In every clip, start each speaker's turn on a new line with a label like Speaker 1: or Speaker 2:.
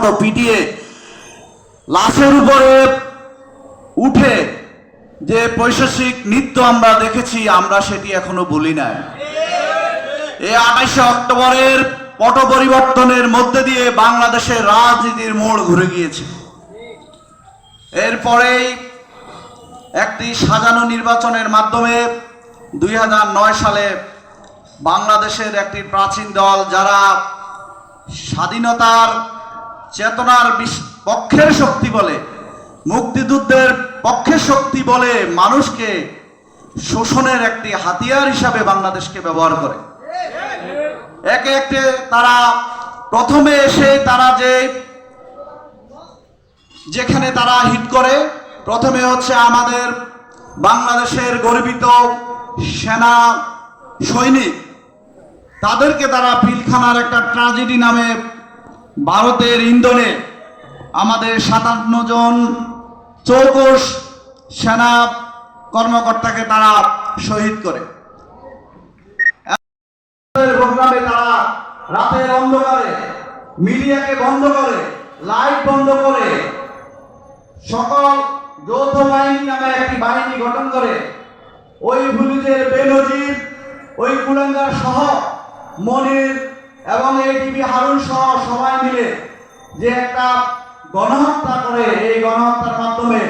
Speaker 1: পিটিয়ে লাশের উপরে উঠে যে পৈশাসিক নৃত্য আমরা দেখেছি, আমরা সেটি এখনও ভুলি নাই। এই আঠাশে অক্টোবরের পট পরিবর্তনের মধ্যে দিয়ে বাংলাদেশের রাজনীতির মোড় ঘুরে গিয়েছে। এরপরেই একটি সাজানো নির্বাচনের মাধ্যমে দুই হাজার নয় সালে বাংলাদেশের একটি প্রাচীন দল যারা স্বাধীনতার চেতনার পক্ষের শক্তি বলে, মুক্তিযুদ্ধের পক্ষের শক্তি বলে মানুষকে শোষণের একটি হাতিয়ার হিসাবে বাংলাদেশকে ব্যবহার করে। একে একে তারা প্রথমে এসে তারা যে, যেখানে তারা হিট করে, প্রথমে হচ্ছে আমাদের বাংলাদেশের গর্বিত সেনা সৈনিক। তাদেরকে তারা পিলখানার একটা ট্রাজেডি নামে ভারতের ইন্ধনে আমাদের সাতান্ন জন চৌকস সেনা কর্মকর্তাকে তারা শহীদ করে। প্রোগ্রামে তারা রাতের অন্ধকারে মিডিয়াকে বন্ধ করে, লাইট বন্ধ করে, সকল যৌথ বাহিনী নামে একটি বাহিনী গঠন করে, ওই পুলিশের বেনজির, ওই কুলাঙ্গার সহ মনির এবং এটিভি হারুন সহ সবাই মিলে যে একটা গণহত্যা করে, এই গণহত্যার মাধ্যমে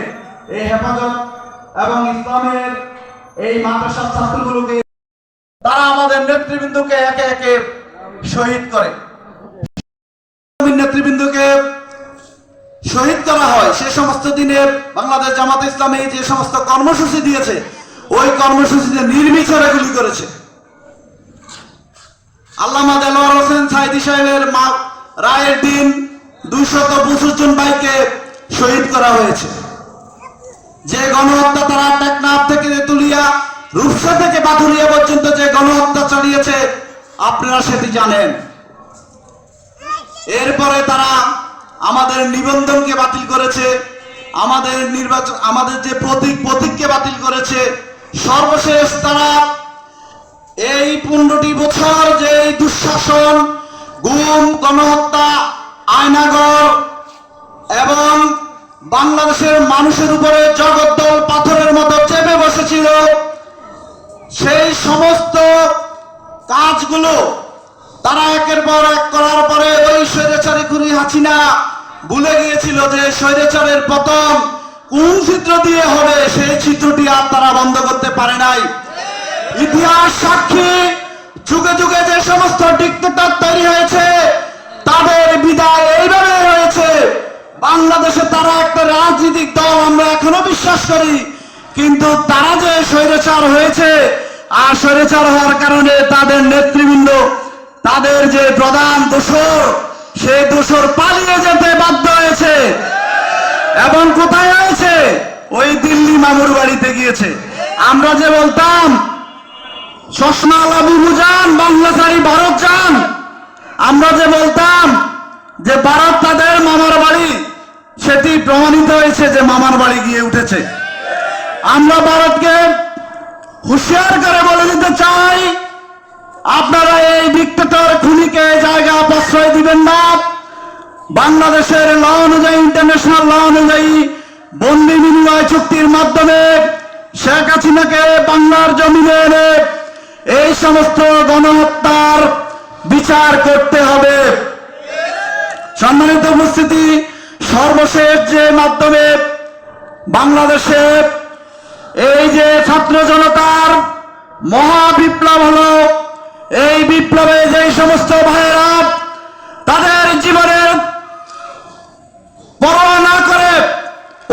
Speaker 1: এই হেফাজত এবং ইসলামের এই মাদ্রাসার ছাত্রগুলোকে তারা আমাদের নেতৃবৃন্দকে একে একে শহীদ করে। নেতৃবৃন্দকে শহীদ করা হয়। সে সমস্ত দিনে বাংলাদেশ জামাত ইসলামী যে সমস্ত কর্মসূচি দিয়েছে, ওই কর্মসূচিতে নির্বিচারে গুলি করেছে। আল্লামা দেলোয়ার হোসেন সাইদি সাহেবের মা রায়ের দিন দুইশত পঁচিশ ভাইকে শহীদ করা হয়েছে। যে গণহত্যা তারা টেকনাফ থেকে তুলিয়া রূপসা থেকে বাথুরিয়া পর্যন্ত যে গণহত্যা চালিয়েছে, আপনারা সেটি জানেন। এরপরে তারা আমাদের নিবন্ধনকে বাতিল করেছে, আমাদের নির্বাচন, আমাদের যে প্রতীক, প্রতীককে বাতিল করেছে, সর্বশেষ তারা এই পনেরোটি বছর যে দুঃশাসন, গুম, গণহত্যা আয়নাগর এবং বাংলাদেশের মানুষের উপরে জগদ্দল পাথরের মতো চেপে বসেছিল, সেই সমস্ত কাজগুলো তারা একের পর এক করার পরে ওই স্বৈরাচারী খুনি হাসিনা ভুলে গিয়েছিল যে স্বৈরাচারের পতন কোন চিত্র দিয়ে হবে, সেই চিত্রটি আর তারা বন্ধ করতে পারে নাই। ইতিহাস সাক্ষী, যুগে যুগে যে সমস্ত ডিক্টেটর তৈরি হয়েছে, তাদের বিদায় এইভাবে হয়েছে। বাংলাদেশে তারা একটা রাজনৈতিক দল, আমরা এখনও বিশ্বাস করি। কিন্তু তারা যে স্বৈরাচার হয়েছে, আর স্বৈরাচার হওয়ার কারণে তাদের নেতৃবৃন্দ, তাদের যে প্রধান দোষর, সেই দোষর পালিয়ে যেতে বাধ্য হয়েছে। এবং কোথায় হয়েছে? ওই দিল্লি মামুর বাড়িতে গিয়েছে। আমরা যে বলতাম আমরা যে বলতাম যে ভারত তাদের মামার বাড়ি, সেটি প্রমাণিত হয়েছে যে মামার বাড়ি গিয়ে উঠেছে। আমরা ভারতকে করে বলে দিতে চাই, আপনারা এই ডিক্টেটর খুনিকে জায়গা প্রশ্রয় দিবেন না। বাংলাদেশের ল অনুযায়ী ইন্টারন্যাশনাল ল অনুযায়ী বন্দি বিনিময় চুক্তির মাধ্যমে শেখ হাসিনাকে বাংলার জমিনে এনে সমস্ত গণহত্যার বিচার করতে হবে। সম্মানিত উপস্থিতি, সর্বশেষ যে মাধ্যমে বাংলাদেশে এই যে ছাত্র জনতার মহা বিপ্লব হলো, এই বিপ্লবে যে সমস্ত ভাইয়েরা তাদের জীবনের পরোয়া না করে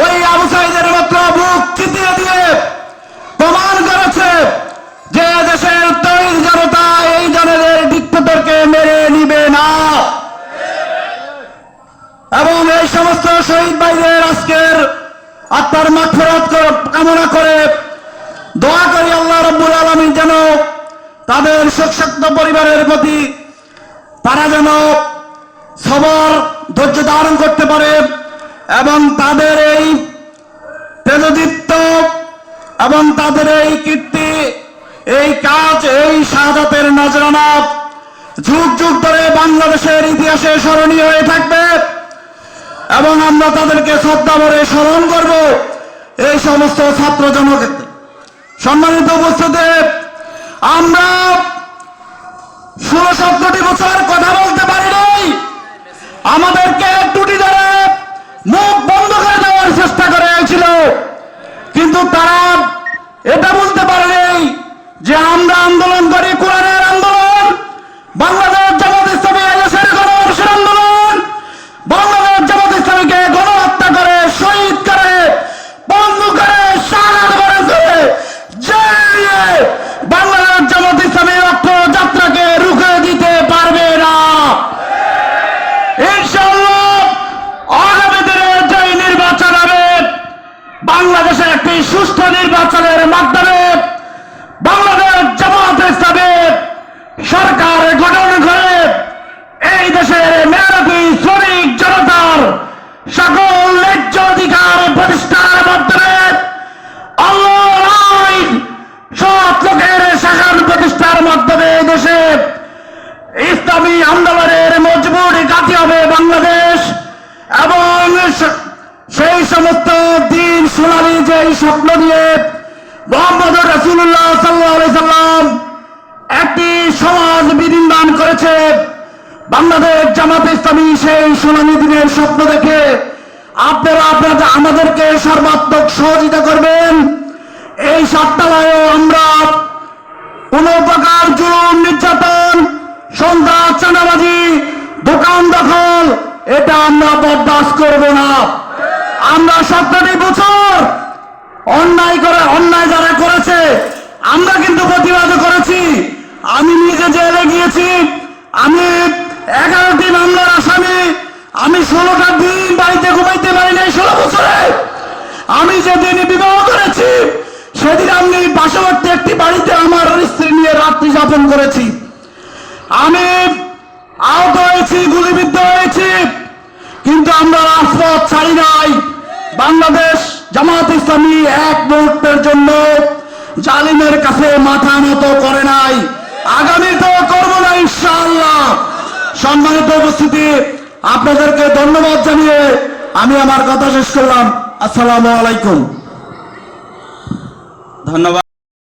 Speaker 1: ওই আবু সাইদের মাত্র বুক চিতিয়ে দিয়ে প্রমাণ করেছে যে দেশের তৈরি জনতা এই জনের ডিক্টেটরকে মেরে নিবে না এবং এই সমস্ত শহীদ ভাইদের আজকের আত্মার মাঠফেরত কামনা করে দোয়া করি আল্লাহ রব্বুল আলমী যেন তাদের শোকশক্ত পরিবারের প্রতি তারা যেন সবর, ধৈর্য ধারণ করতে পারে এবং তাদের এই তেজদীপ্ত এবং তাদের এই কীর্তি, এই কাজ, এই শাহাদাতের নজরানা যুগ যুগ ধরে বাংলাদেশের ইতিহাসে স্মরণীয় হয়ে থাকবে। তাদেরকে শ্রদ্ধা ভরে স্মরণ করব। এই সমস্ত ছাত্র জনগণকে সম্মানিত উপস্থিতি, আমরা ষোলো সতেরোটি বছর কথা বলতে পারি নাই। আমাদেরকে টুটি ধরে মুখ বন্ধ করে দেওয়ার চেষ্টা করে হয়েছিল। কিন্তু তারা এটা বলতে পারেনি যে আমরা আন্দোলন করি কোরআনের আন্দোলন বাংলাদেশ জামাত ইসলামী এদেশের গণমানুষের আন্দোলন বাংলাদেশ জামাত ইসলামীকে গণহত্যা করে শহীদ করে বন্ধ করে শাহাদ করে করে জেলে বাংলাদেশ জামাত ইসলামী রক্ত যাত্রাকে রুখে দিতে পারবে না ইনশাআল্লাহ আগামী দিনে যে নির্বাচন হবে বাংলাদেশে একটি সুষ্ঠু নির্বাচনের মাধ্যমে বাংলাদেশ জামাত ইসলামী সরকার গঠন করে এই দেশের মেহনতি শ্রমিক জনতার সকল ন্যায্য অধিকার প্রতিষ্ঠার মাধ্যমে আল্লাহর আইন সৎ লোকের শাসন প্রতিষ্ঠার মাধ্যমে এই দেশে ইসলামী আন্দোলনের মজবুত গাঁথি হবে বাংলাদেশ। এবং সেই সমস্ত দিন সোনালী যে স্বপ্ন নিয়ে মোহাম্মদ রসুল্লাহ সাল্লাহ সাল্লাম একটি সমাজ বিনির্মাণ করেছে। বাংলাদেশ জামাত ইসলামী সেই সোনালী দিনের স্বপ্ন দেখে আপনারা আপনারা আমাদেরকে সর্বাত্মক সহযোগিতা করবেন। এই সপ্তাহে আমরা কোন প্রকার জুলুম, নির্যাতন চাঁদাবাজি দোকান দখল, এটা আমরা বরদাস্ত করব না। আমরা সপ্তাহটি বছর অন্যায় করে অন্যায় যারা করেছে, আমরা কিন্তু প্রতিবাদ করেছি। আমি নিজে জেলে গিয়েছি। আমি এগারোটি মামলার আসামি। আমি ষোলোটা দিন বাড়িতে ঘুমাইতে পারি নাই ষোলো বছরে। আমি যেদিন বিবাহ করেছি, সেদিন আমি পার্শ্ববর্তী একটি বাড়িতে আমার স্ত্রী নিয়ে রাত্রি যাপন করেছি আমি আহত হয়েছি গুলিবিদ্ধ হয়েছি কিন্তু রাজপথ ছাড়ি নাই। বাংলাদেশ জামাত ইসলামী এক মুহূর্তের জন্য জালিমের কাছে মাথা মতো করে নাই। আগামী তো করব না ইনশাআল্লাহ। সম্মানিত উপস্থিতি, আপনাদেরকে ধন্যবাদ জানিয়ে আমি আমার কথা শেষ করলাম। আসসালামু আলাইকুম।
Speaker 2: ধন্যবাদ।